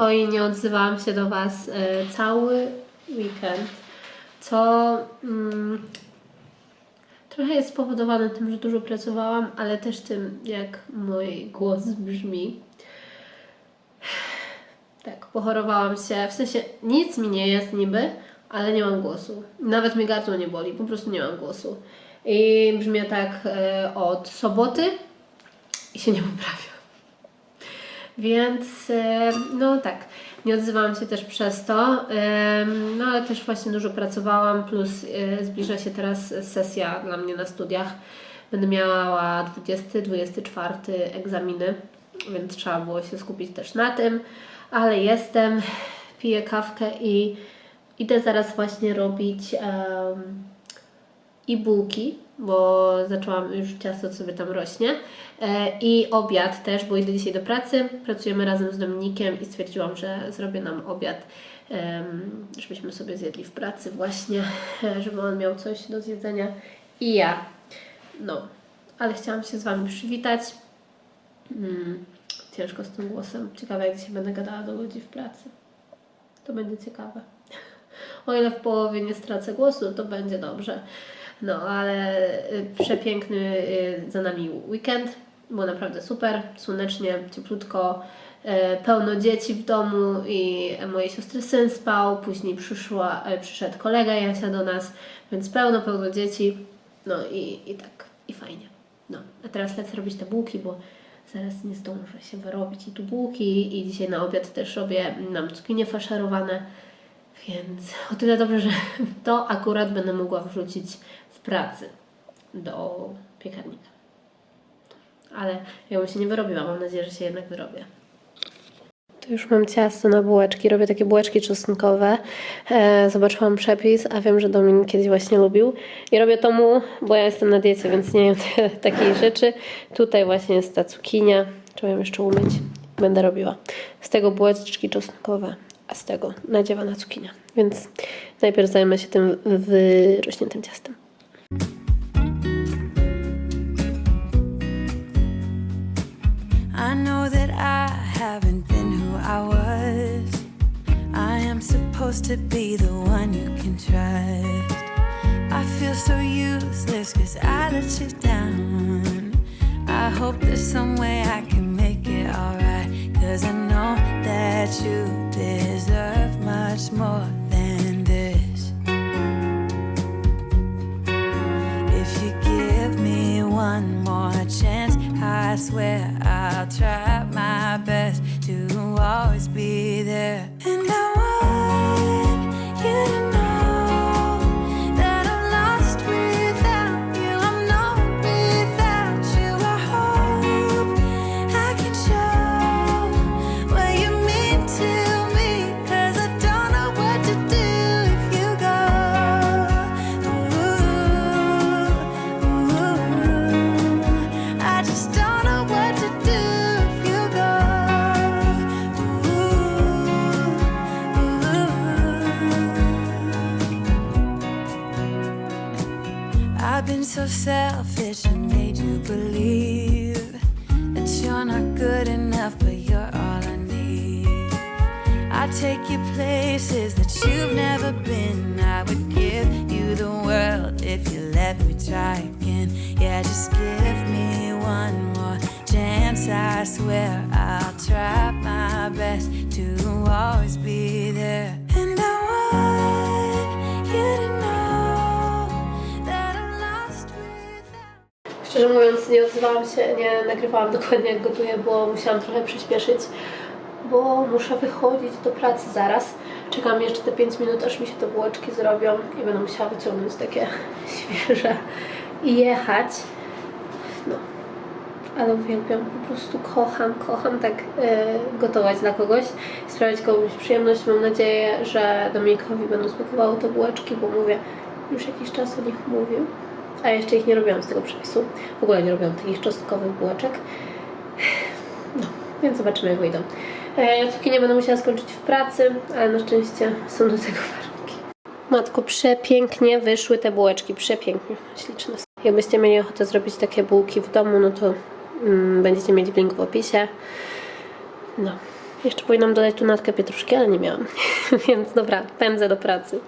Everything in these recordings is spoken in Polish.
Oj, nie odzywałam się do Was e, cały weekend, co mm, trochę jest spowodowane tym, że dużo pracowałam, ale też tym, jak mój głos brzmi. Tak, pochorowałam się, w sensie nic mi nie jest niby, ale nie mam głosu. Nawet mi gardło nie boli, po prostu nie mam głosu. I brzmię tak e, od soboty i się nie poprawia. Więc no tak, nie odzywałam się też przez to, no ale też właśnie dużo pracowałam, plus e, zbliża się teraz sesja dla mnie na studiach. Będę miała 20-24 egzaminy, więc trzeba było się skupić też na tym, ale jestem, piję kawkę i idę zaraz właśnie robić em, i bułki, bo zaczęłam już ciasto sobie tam rośnie e, i obiad też, bo idę dzisiaj do pracy, pracujemy razem z Dominikiem i stwierdziłam, że zrobię nam obiad, żebyśmy sobie zjedli w pracy właśnie, żeby on miał coś do zjedzenia i ja. No, ale chciałam się z Wami przywitać. Mm, ciężko z tym głosem. Ciekawe, jak dzisiaj będę gadała do ludzi w pracy. To będzie ciekawe. O ile w połowie nie stracę głosu, to będzie dobrze. No, ale y, przepiękny y, za nami weekend. Było naprawdę super, słonecznie, cieplutko, e, pełno dzieci w domu i mojej siostry syn spał, później przyszła, przyszedł kolega Jasia do nas, więc pełno, pełno dzieci. No i, i tak, i fajnie. No, a teraz lecę robić te bułki, bo zaraz nie zdążę się wyrobić i tu bułki i dzisiaj na obiad też robię nam cukinie faszerowane. Więc o tyle dobrze, że to akurat będę mogła wrzucić pracy do piekarnika. Ale ja bym się nie wyrobiła, mam nadzieję, że się jednak wyrobię. Już mam ciasto na bułeczki, robię takie bułeczki czosnkowe. E, zobaczyłam przepis, a wiem, że Domin kiedyś właśnie lubił. I robię to mu, bo ja jestem na diecie, więc nie jem takiej rzeczy. Tutaj właśnie jest ta cukinia, trzeba ją jeszcze umyć. Będę robiła. Z tego bułeczki czosnkowe, a z tego nadziewana cukinia. Więc najpierw zajmę się tym wyrośniętym ciastem. Haven't been who I was. I am supposed to be the one you can trust. I feel so useless cause I let you down. I hope there's some way I can make it alright. Cause I know that you deserve much more I swear I'll try my best to always be there. Selfish made you believe that you're not good enough, but you're all I need. I take you places that you've never been. I would give you the world if you let me try again. Yeah, just give me one more chance. I swear I'll try my best to always be there. Szczerze mówiąc, nie odzywałam się, nie nagrywałam dokładnie jak gotuję, bo musiałam trochę przyspieszyć, bo muszę wychodzić do pracy zaraz. Czekam jeszcze te 5 minut, aż mi się te bułeczki zrobią i będę musiała wyciągnąć takie świeże i jechać. No, ale uwielbiam, po prostu kocham, kocham tak e, gotować dla kogoś, sprawiać komuś przyjemność. Mam nadzieję, że Dominikowi będą smakowały te bułeczki, bo mówię, już jakiś czas o nich mówił. A jeszcze ich nie robiłam z tego przepisu. W ogóle nie robiłam takich czosnkowych bułeczek. No, więc zobaczymy jak wyjdą. E, cukinie będę musiała skończyć w pracy, ale na szczęście są do tego warunki. Matko, przepięknie wyszły te bułeczki, przepięknie, śliczne. są. Jakbyście mieli ochotę zrobić takie bułki w domu, no to mm, będziecie mieć link w opisie. No, Jeszcze powinnam dodać tu natkę pietruszki, ale nie miałam. Więc dobra, pędzę do pracy.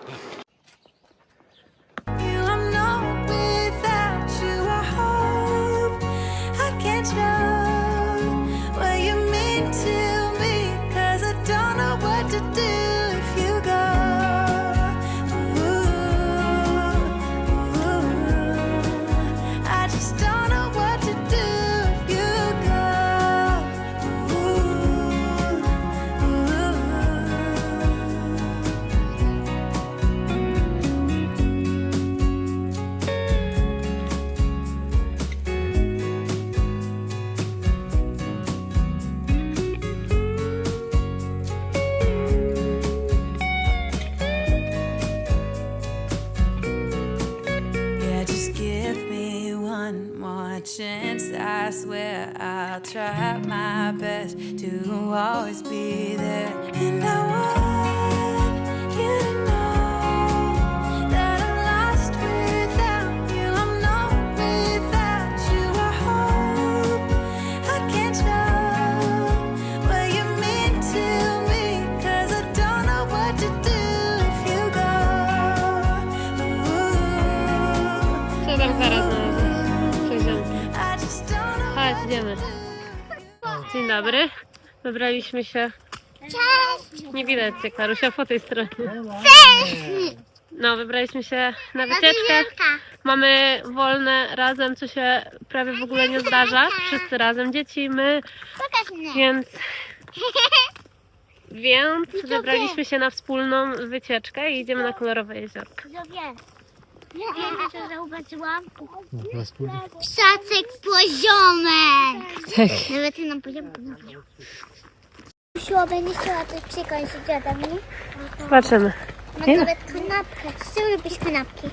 Dobry. Wybraliśmy się. Cześć! Nie widać cię, Karusia, po tej stronie. No, wybraliśmy się na wycieczkę. Mamy wolne razem, co się prawie w ogóle nie zdarza. Wszyscy razem, dzieci, my, Pokaż mnie. więc, więc wybraliśmy się na wspólną wycieczkę i idziemy na kolorowe jeziorko. Wiem, co zauważyłam. Psacek poziomek. Tak. Nawet ty nam poziom Siła będzie chciała coś przekąsić ode mnie. Zobaczymy. Ma nawet kanapkę. Z czym lubisz kanapki?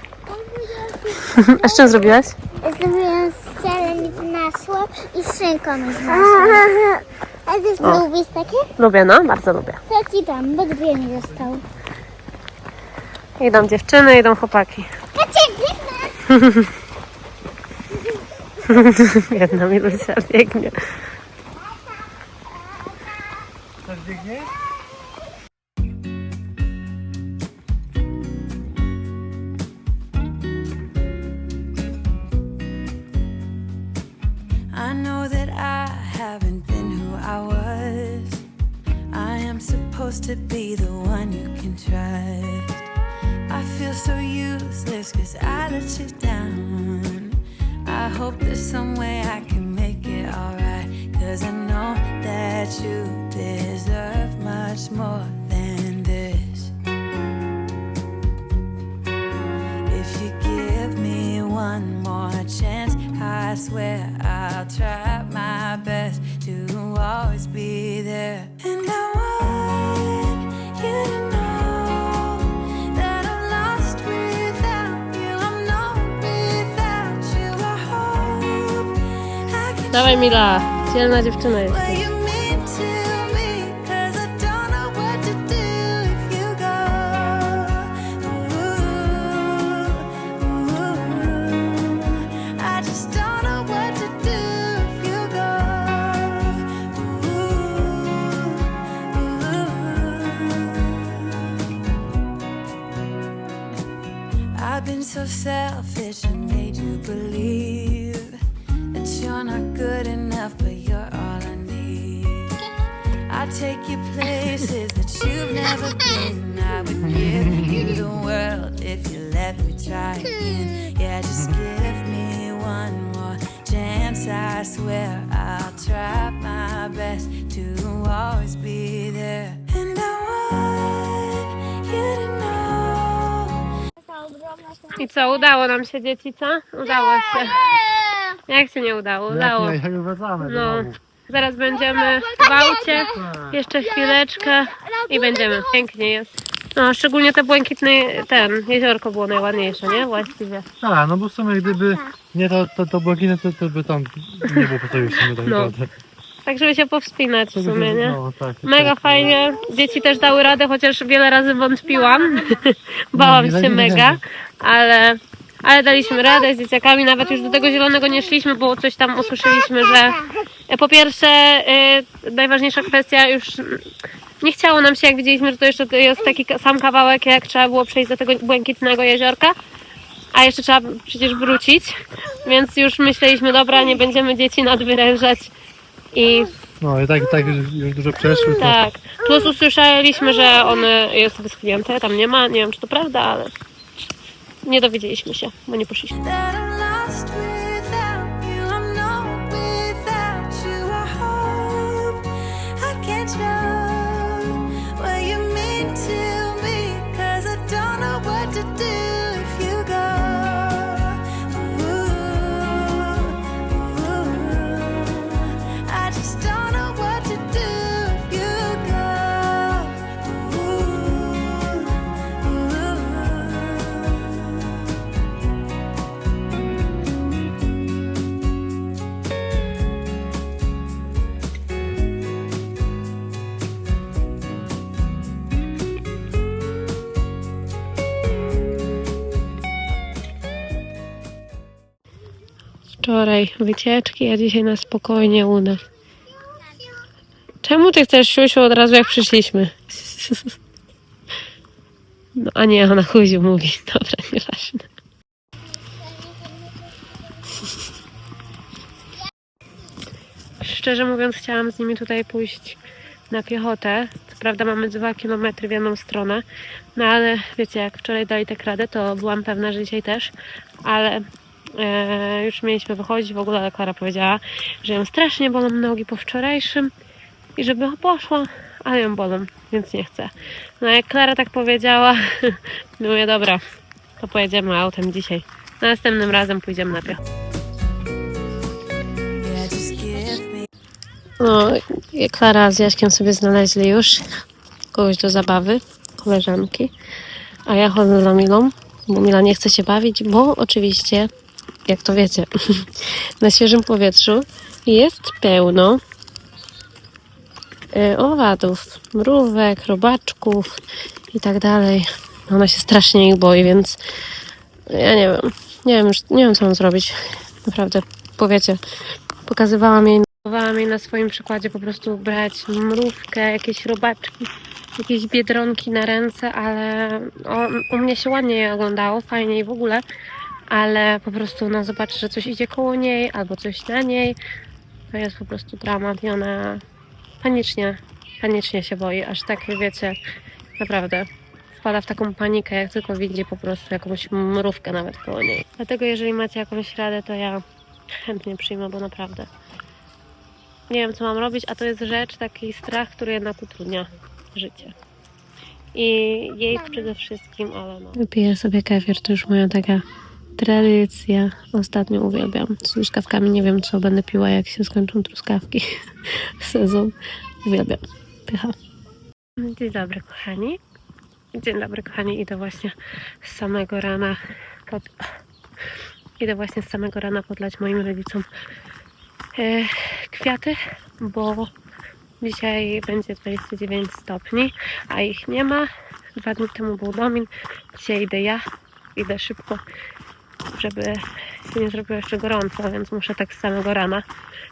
A z czym zrobiłaś? Zrobiłam z cielem z masłem i z szynką z masłem. A ty O. lubisz takie? Lubię, no, bardzo lubię. To ci dam, bo dwie mi zostały. Idą dziewczyny, idą chłopaki. Hahaha. Ja, dan moet je al. Mila, dzielna dziewczyna what to always be there. And I want you to know. I co, udało nam się dzieci, co? Udało się. Jak się nie udało? Udało. Jak, jak wracamy No. domu. Zaraz będziemy w aucie. Jeszcze chwileczkę i będziemy. Pięknie jest. No, szczególnie te błękitne, ten, jeziorko było najładniejsze, nie? Właściwie. Tak, no bo w sumie gdyby nie to, to, to błękitne, to, to by tam nie było po co już w sumie tak No. naprawdę. Tak, żeby się powspinać w sumie, nie? No, tak, Mega tak. fajnie. Dzieci też dały radę, chociaż wiele razy wątpiłam. Bałam nie, się mega, ale, ale daliśmy radę z dzieciakami. Nawet już do tego zielonego nie szliśmy, bo coś tam usłyszeliśmy, że E, Po pierwsze, e, najważniejsza kwestia już nie chciało nam się, jak widzieliśmy, że to jeszcze jest taki sam kawałek, jak trzeba było przejść do tego błękitnego jeziorka, a jeszcze trzeba przecież wrócić, więc już myśleliśmy, dobra, nie będziemy dzieci nadwyrężać i No i tak, tak już, już dużo przeszły. To... tak. Plus usłyszeliśmy, że on jest wyschnięty, tam nie ma, nie wiem czy to prawda, ale nie dowiedzieliśmy się, bo nie poszliśmy. that I'm lost without you. I'm not without you. I hope I can show Wczoraj wycieczki, a dzisiaj na spokojnie u nas. Czemu ty chcesz siusiu od razu jak przyszliśmy? No, a nie, ona chuziu mówi. Dobra, nieważne. Szczerze mówiąc, chciałam z nimi tutaj pójść na piechotę. Co prawda mamy dwa kilometry w jedną stronę, no ale wiecie, jak wczoraj dali tak radę, to byłam pewna, że dzisiaj też, ale e, już mieliśmy wychodzić, w ogóle Klara powiedziała, że ją strasznie bolą nogi po wczorajszym i żeby poszła, ale ją bolą, więc nie chcę. No jak Klara tak powiedziała, mówię, dobra, to pojedziemy autem dzisiaj. Następnym razem pójdziemy na piechotę. No, Klara z Jaśkiem sobie znaleźli już kogoś do zabawy, koleżanki, a ja chodzę za Milą, bo Mila nie chce się bawić, bo oczywiście, jak to wiecie, na świeżym powietrzu jest pełno e, owadów, mrówek, robaczków i tak dalej. Ona się strasznie ich boi, więc ja nie wiem, nie wiem już, nie wiem co mam zrobić. Naprawdę, powiecie, pokazywałam jej Próbowałam jej na swoim przykładzie po prostu brać mrówkę, jakieś robaczki, jakieś biedronki na ręce, ale o, u mnie się ładnie je oglądało, fajnie i w ogóle, ale po prostu ona zobaczy, że coś idzie koło niej albo coś na niej, to jest po prostu dramat i ona panicznie, panicznie się boi, aż tak wiecie, naprawdę wpada w taką panikę, jak tylko widzi po prostu jakąś mrówkę nawet koło niej. Dlatego jeżeli macie jakąś radę, to ja chętnie przyjmę, bo naprawdę nie wiem, co mam robić, a to jest rzecz, taki strach, który jednak utrudnia życie. I jej przede wszystkim, ale no. Wypiję sobie kefir, to już moja taka tradycja. Ostatnio uwielbiam. Z truskawkami nie wiem, co będę piła, jak się skończą truskawki. Sezon. Uwielbiam. Pycha. Dzień dobry, kochani. Dzień dobry, kochani. Idę właśnie z samego rana pod... Idę właśnie z samego rana podlać moim rodzicom e, kwiaty, bo dzisiaj będzie 29 stopni, a ich nie ma. Dwa dni temu był domin, dzisiaj idę ja, idę szybko, żeby nie zrobiło jeszcze gorąco, więc muszę tak z samego rana,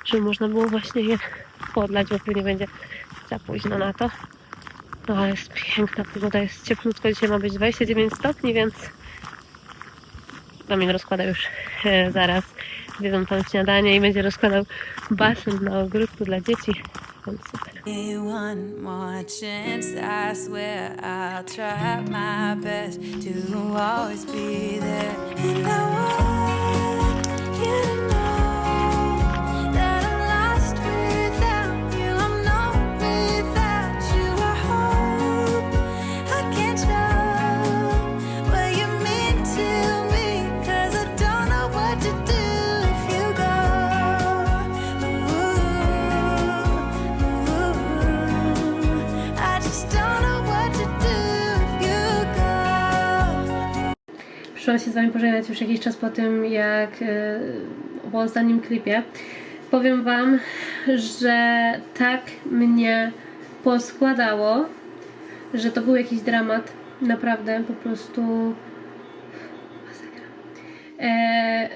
żeby można było właśnie je podlać, bo pewnie będzie za późno na to. No ale jest piękna pogoda, jest cieplutko, dzisiaj ma być 29 stopni, więc Domin rozkłada już e, zaraz zjedzą tam śniadanie i będzie rozkładał basen na ogródku dla dzieci. Super. One more chance, I swear I'll try my best to always be there. Wami pożegnać już jakiś czas po tym, jak e, po ostatnim klipie. Powiem Wam, że tak mnie poskładało, że to był jakiś dramat. Naprawdę, po prostu. Masakra. E,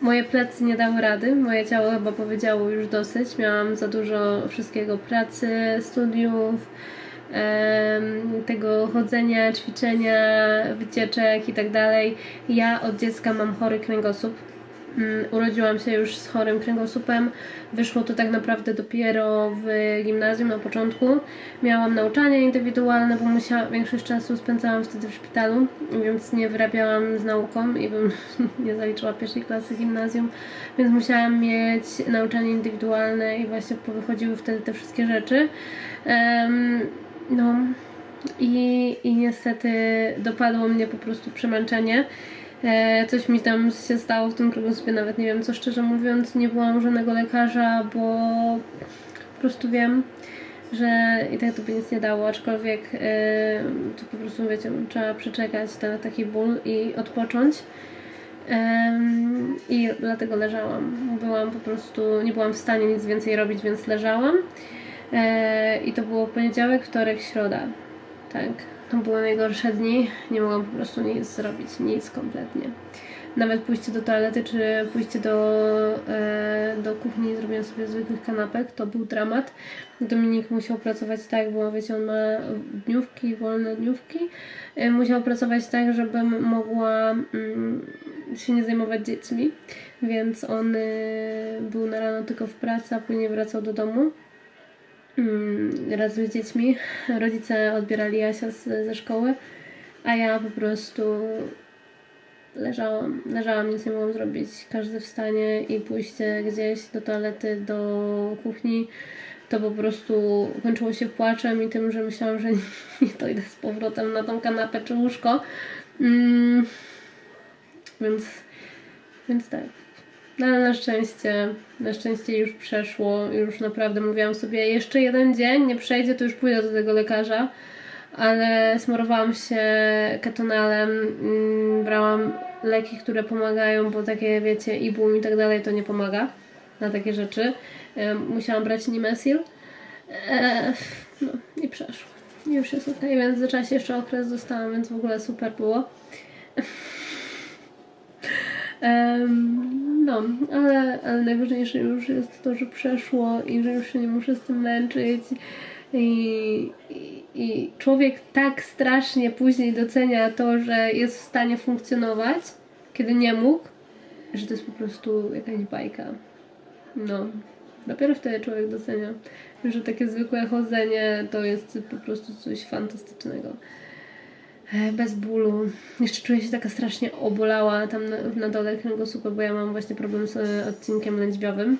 moje plecy nie dały rady, moje ciało chyba powiedziało już dosyć. Miałam za dużo wszystkiego pracy, studiów, tego chodzenia, ćwiczenia, wycieczek i tak dalej. Ja od dziecka mam chory kręgosłup. Mm, Urodziłam się już z chorym kręgosłupem. Wyszło to tak naprawdę dopiero w gimnazjum na początku. Miałam nauczania indywidualne, bo musiałam, większość czasu spędzałam wtedy w szpitalu, więc nie wyrabiałam z nauką i bym nie zaliczyła pierwszej klasy gimnazjum, więc musiałam mieć nauczanie indywidualne i właśnie powychodziły wtedy te wszystkie rzeczy. No i, i niestety dopadło mnie po prostu przemęczenie. E, coś mi tam się stało w tym kręgosłupie, nawet nie wiem co szczerze mówiąc, nie byłam żadnego lekarza, bo po prostu wiem, że i tak to by nic nie dało, aczkolwiek e, to po prostu wiecie, trzeba przeczekać ten taki ból i odpocząć. I dlatego leżałam. Byłam po prostu, nie byłam w stanie nic więcej robić, więc leżałam. E, I to było poniedziałek, wtorek, środa. Tak. To były najgorsze dni. Nie mogłam po prostu nic zrobić. Nic kompletnie. Nawet pójście do toalety, czy pójście do, e, do kuchni i zrobienie sobie zwykłych kanapek, to był dramat. Dominik musiał pracować tak, bo wiecie, on ma dniówki, wolne dniówki. E, musiał pracować tak, żebym mogła mm, się nie zajmować dziećmi, więc on był na rano tylko w pracy, a później wracał do domu razem z dziećmi. Rodzice odbierali Jasia z, ze szkoły, a ja po prostu leżałam. Leżałam, nic nie mogłam zrobić. Każde wstanie i pójście gdzieś do toalety, do kuchni, to po prostu kończyło się płaczem i tym, że myślałam, że nie dojdę z powrotem na tą kanapę czy łóżko. Mm, więc, więc tak. No ale na szczęście, na szczęście już przeszło, już naprawdę mówiłam sobie, jeszcze jeden dzień, nie przejdzie, to już pójdę do tego lekarza, ale smarowałam się ketonalem, mm, brałam leki, które pomagają, bo takie wiecie, ibum i tak dalej, to nie pomaga na takie rzeczy. Musiałam brać Nimesil no i przeszło. Już jest ok, więc w czasie jeszcze okres dostałam, więc w ogóle super było. No, ale, ale najważniejsze już jest to, że przeszło i że już się nie muszę z tym męczyć. I, i, I człowiek tak strasznie później docenia to, że jest w stanie funkcjonować, kiedy nie mógł, że to jest po prostu jakaś bajka. No, dopiero wtedy człowiek docenia, że takie zwykłe chodzenie to jest po prostu coś fantastycznego. E, bez bólu. Jeszcze czuję się taka strasznie obolała tam na, na dole kręgosłupa, bo ja mam właśnie problem z e, odcinkiem lędźwiowym.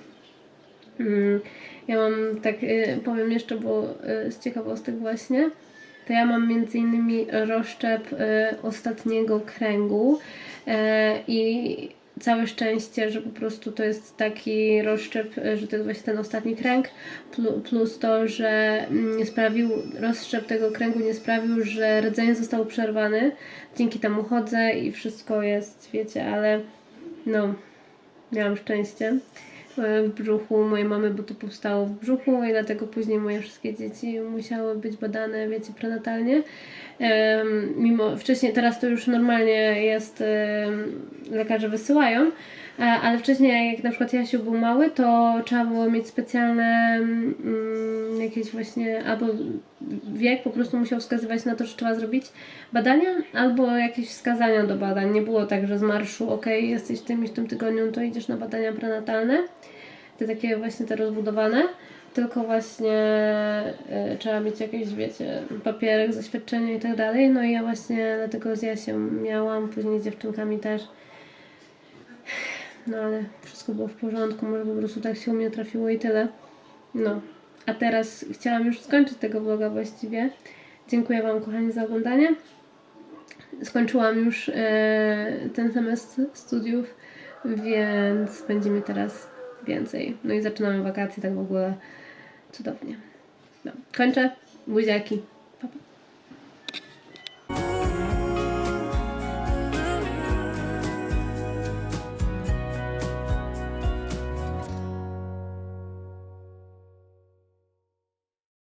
Mm, Ja mam tak, e, powiem jeszcze, bo z ciekawostek właśnie, to ja mam między innymi rozszczep ostatniego kręgu i całe szczęście, że po prostu to jest taki rozszczep, e, że to jest właśnie ten ostatni kręg, plu- plus to, że mm, nie sprawił, rozszczep tego kręgu nie sprawił, że rdzenie zostało przerwane. Dzięki temu chodzę i wszystko jest, wiecie, ale no, miałam szczęście w brzuchu mojej mamy, bo to powstało w brzuchu i dlatego później moje wszystkie dzieci musiały być badane, wiecie, prenatalnie. Mimo wcześniej, teraz to już normalnie jest, lekarze wysyłają, e, ale wcześniej jak na przykład Jasiu był mały, to trzeba było mieć specjalne mm, jakieś właśnie, albo wiek po prostu musiał wskazywać na to, że trzeba zrobić badania, albo jakieś wskazania do badań. Nie było tak, że z marszu, ok, jesteś tym i w tym tygodniu, to idziesz na badania prenatalne, te takie właśnie te rozbudowane, tylko właśnie y, trzeba mieć jakieś, wiecie, papierek, zaświadczenie i tak dalej. No i ja właśnie dlatego z Jasiem miałam, później z dziewczynkami też. No ale wszystko było w porządku, może po prostu tak się u mnie trafiło i tyle. No, a teraz chciałam już skończyć tego vloga właściwie. Dziękuję Wam kochani za oglądanie. Skończyłam już e, ten semestr studiów, więc będzie mi teraz więcej. No i zaczynamy wakacje, tak w ogóle cudownie. No, kończę. Buziaki. Pa, pa.